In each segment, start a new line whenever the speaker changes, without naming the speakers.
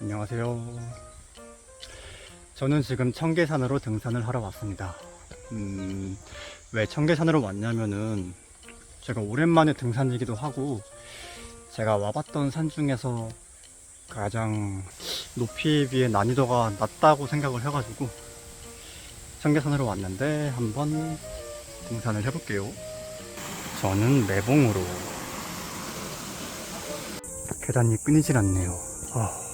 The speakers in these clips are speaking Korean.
안녕하세요. 저는 지금 청계산으로 등산을 하러 왔습니다. 음, 왜 청계산으로 왔냐면은 제가 오랜만에 등산이기도 하고 제가 와봤던 산 중에서 가장 높이에 비해 난이도가 낮다고 생각을 해가지고 청계산으로 왔는데 한번 등산을 해볼게요. 저는 매봉으로 계단이 끊이질 않네요. 아.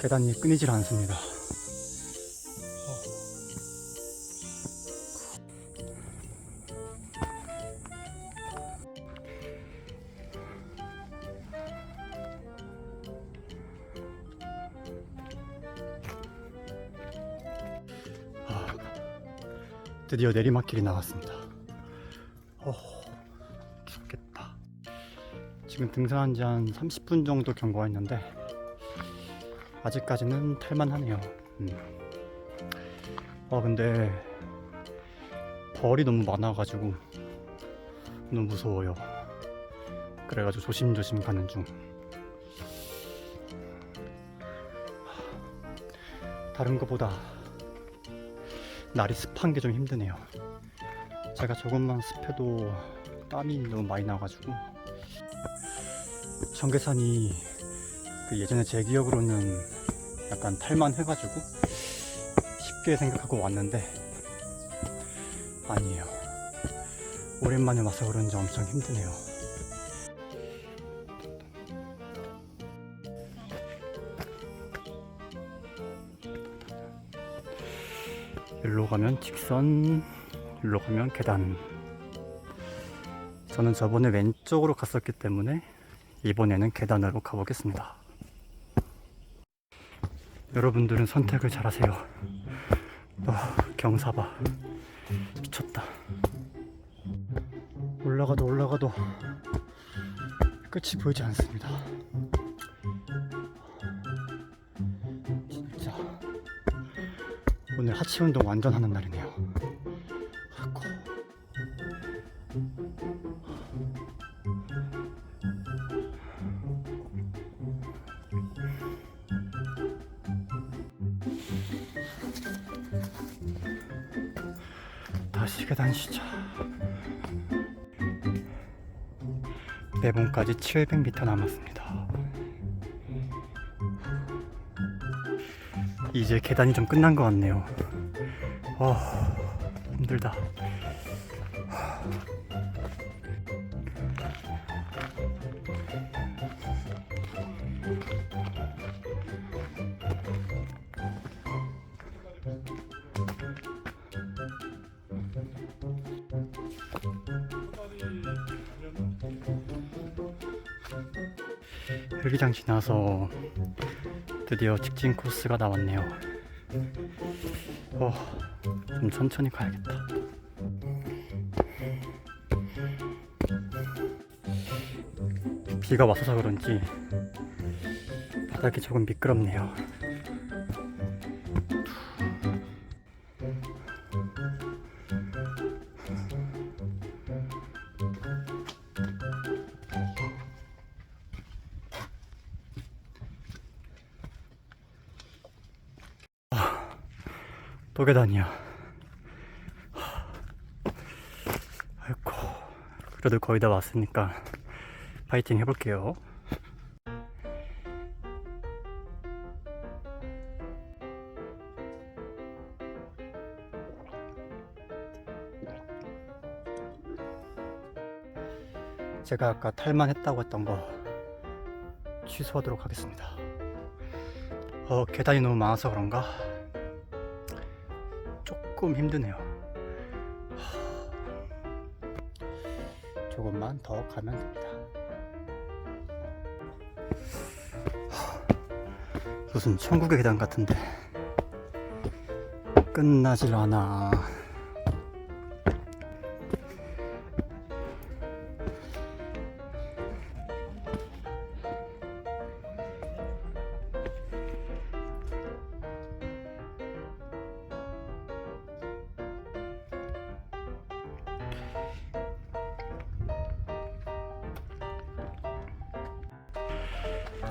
계단이 끊이질 않습니다. 아, 드디어 내리막길이 나왔습니다. 어, 죽겠다. 지금 등산한 지 한 30분 정도 경과했는데 아직까지는 탈만하네요. 음. 아 근데 벌이 너무 많아가지고 너무 무서워요. 그래가지고 조심조심 가는 중. 다른 것보다 날이 습한 게 좀 힘드네요. 제가 조금만 습해도 땀이 너무 많이 나가지고 청계산이 그 예전에 제 기억으로는 약간 탈만 해가지고 쉽게 생각하고 왔는데 아니에요. 오랜만에 와서 그런지 엄청 힘드네요. 일로 가면 직선, 일로 가면 계단. 저는 저번에 왼쪽으로 갔었기 때문에 이번에는 계단으로 가보겠습니다. 여러분들은 선택을 잘하세요. 아, 경사봐. 미쳤다. 올라가도 올라가도 끝이 보이지 않습니다. 진짜 오늘 하체 운동 완전 하는 날이네요. 계단 시작. 매봉까지 700m 남았습니다. 이제 계단이 좀 끝난 것 같네요. 아, 힘들다. 헬기장 지나서 드디어 직진 코스가 나왔네요. 어, 좀 천천히 가야겠다. 비가 왔어서 그런지 바닥이 조금 미끄럽네요. 또 계단이야. 아이고, 그래도 거의 다 왔으니까 파이팅 해볼게요. 제가 아까 탈만했다고 했던 거 취소하도록 하겠습니다. 어, 계단이 너무 많아서 그런가? 조금 힘드네요. 하, 조금만 더 가면 됩니다. 하, 무슨 천국의 계단 같은데 끝나질 않아.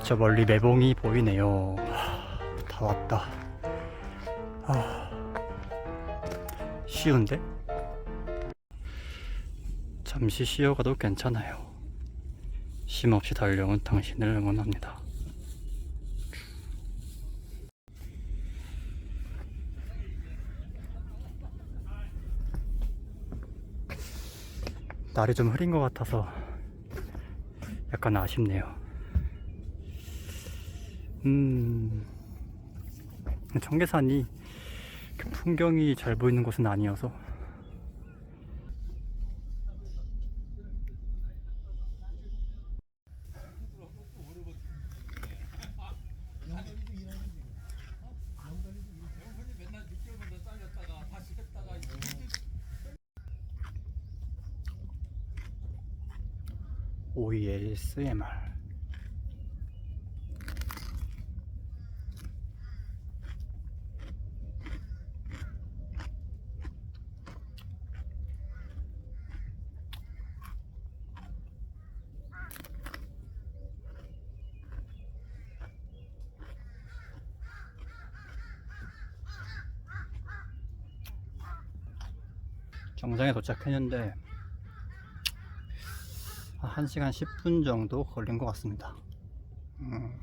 저 멀리 매봉이 보이네요. 하, 다 왔다. 아, 쉬운데? 잠시 쉬어가도 괜찮아요. 쉼 없이 달려온 당신을 응원합니다. 날이 좀 흐린 것 같아서 약간 아쉽네요. 음, 청계산이 풍경이 잘 보이는 곳은 아니어서. OESMR 정상에 도착했는데 한 1시간 10분 정도 걸린 것 같습니다. 음,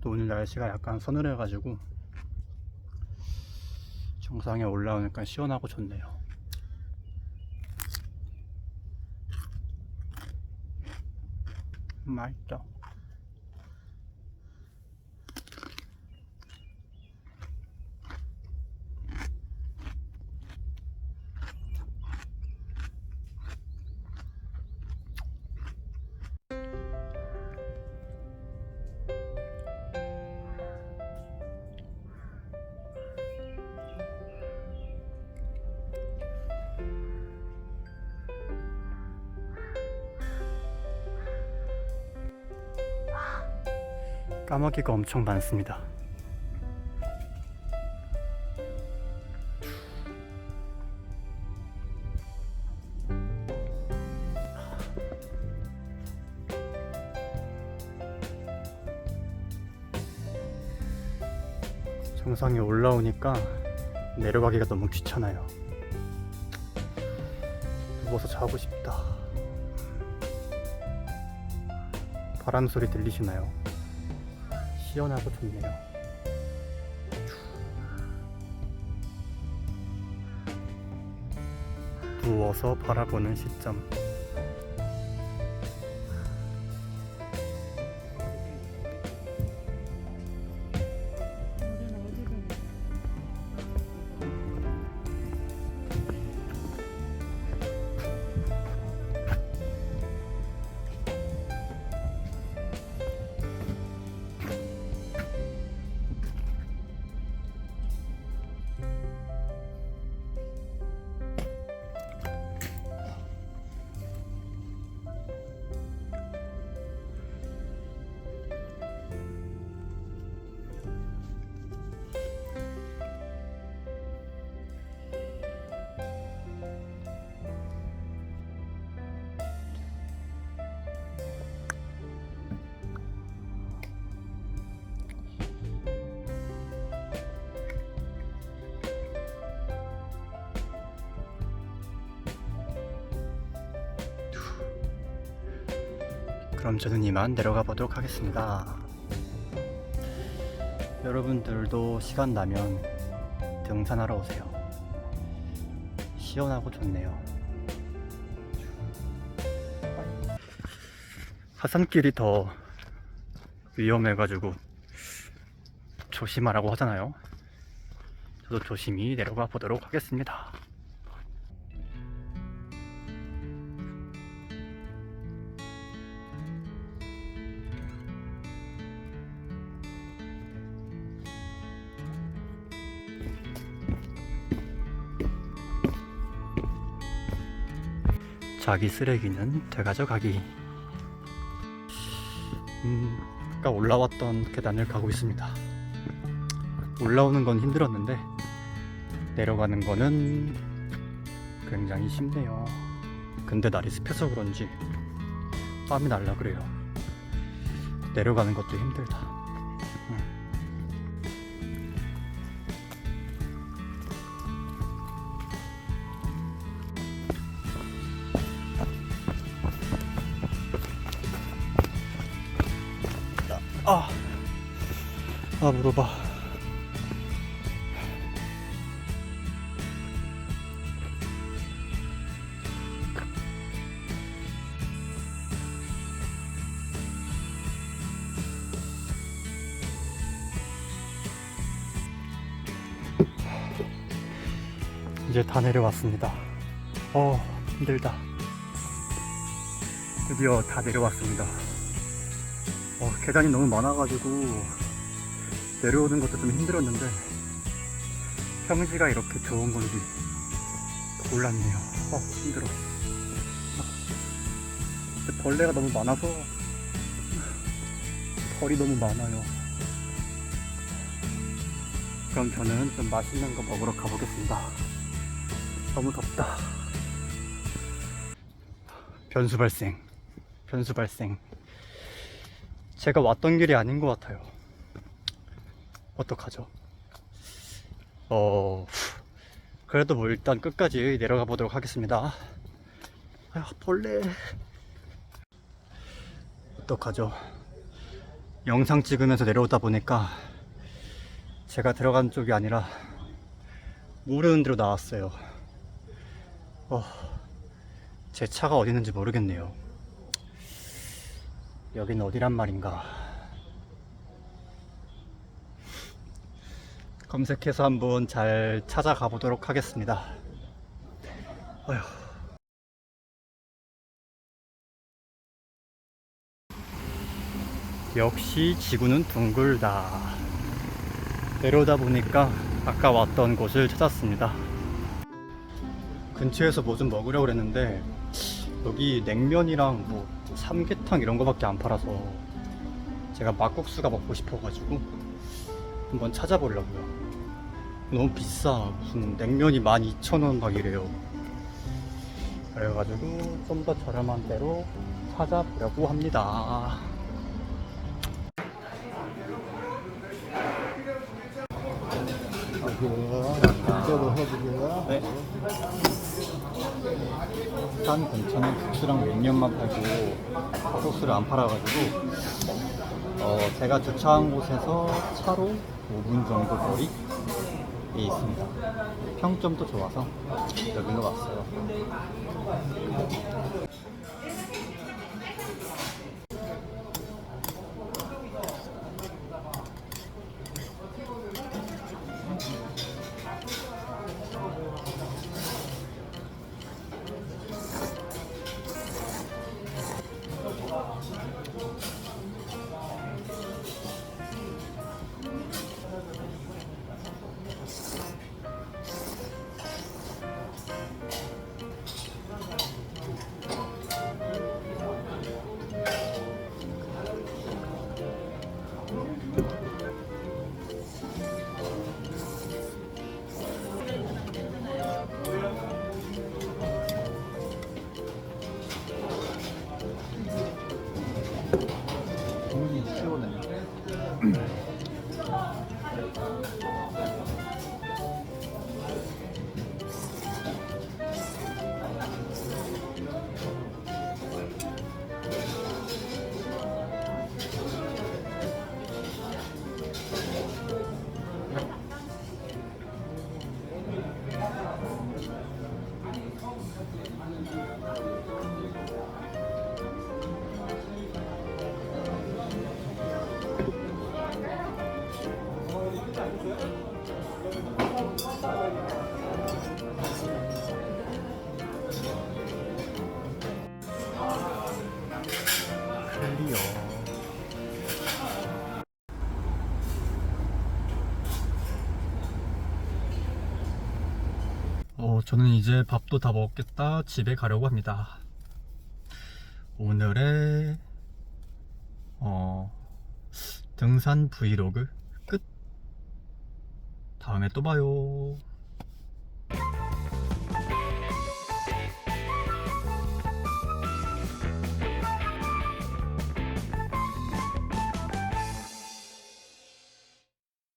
또 오늘 날씨가 약간 서늘해 가지고 정상에 올라오니까 시원하고 좋네요. 맛있죠? 까마귀가 엄청 많습니다. 정상에 올라오니까 내려가기가 너무 귀찮아요. 누워서 자고 싶다. 바람 소리 들리시나요? 시원하고 좋네요. 누워서 바라보는 시점. 그럼 저는 이만 내려가 보도록 하겠습니다. 여러분들도 시간 나면 등산하러 오세요. 시원하고 좋네요. 하산길이 더 위험해가지고 조심하라고 하잖아요. 저도 조심히 내려가 보도록 하겠습니다. 자기 쓰레기는 되가져가기. 음, 아까 올라왔던 계단을 가고 있습니다. 올라오는 건 힘들었는데 내려가는 거는 굉장히 쉽네요. 근데 날이 습해서 그런지 땀이 날라 그래요. 내려가는 것도 힘들다. 아, 아 물어봐. 이제 다 내려왔습니다. 어, 힘들다. 드디어 다 내려왔습니다. 어, 계단이 너무 많아가지고 내려오는 것도 좀 힘들었는데 평지가 이렇게 좋은 건지 몰랐네요. 어, 힘들어. 벌레가 너무 많아서 벌이 너무 많아요. 그럼 저는 좀 맛있는 거 먹으러 가보겠습니다. 너무 덥다. 변수 발생. 변수 발생. 제가 왔던 길이 아닌 것 같아요. 어떡하죠? 어, 그래도 뭐 일단 끝까지 내려가 보도록 하겠습니다. 아, 벌레. 어떡하죠? 영상 찍으면서 내려오다 보니까 제가 들어간 쪽이 아니라 모르는 데로 나왔어요. 어, 제 차가 어디 있는지 모르겠네요. 여긴 어디란 말인가? 검색해서 한번 잘 찾아가 보도록 하겠습니다. 어휴. 역시 지구는 둥글다. 내려오다 보니까 아까 왔던 곳을 찾았습니다. 근처에서 뭐 좀 먹으려고 그랬는데 여기 냉면이랑 뭐 삼계탕 이런 거밖에 안 팔아서 제가 막국수가 먹고 싶어가지고 한번 찾아보려고요. 너무 비싸. 무슨 냉면이 12,000원 막 이래요. 그래가지고 좀 더 저렴한 데로 찾아보려고 합니다.
이쪽으로 해주세요.
네. 산 근처는 국수랑 냉면만 팔고 소스를 안 팔아가지고 어, 제가 주차한 곳에서 차로 5분 정도 거리에 있습니다. 평점도 좋아서 여기로 왔어요. 어, 저는 이제 밥도 다 먹겠다. 집에 가려고 합니다. 오늘의 어, 등산 브이로그 끝. 다음에 또 봐요.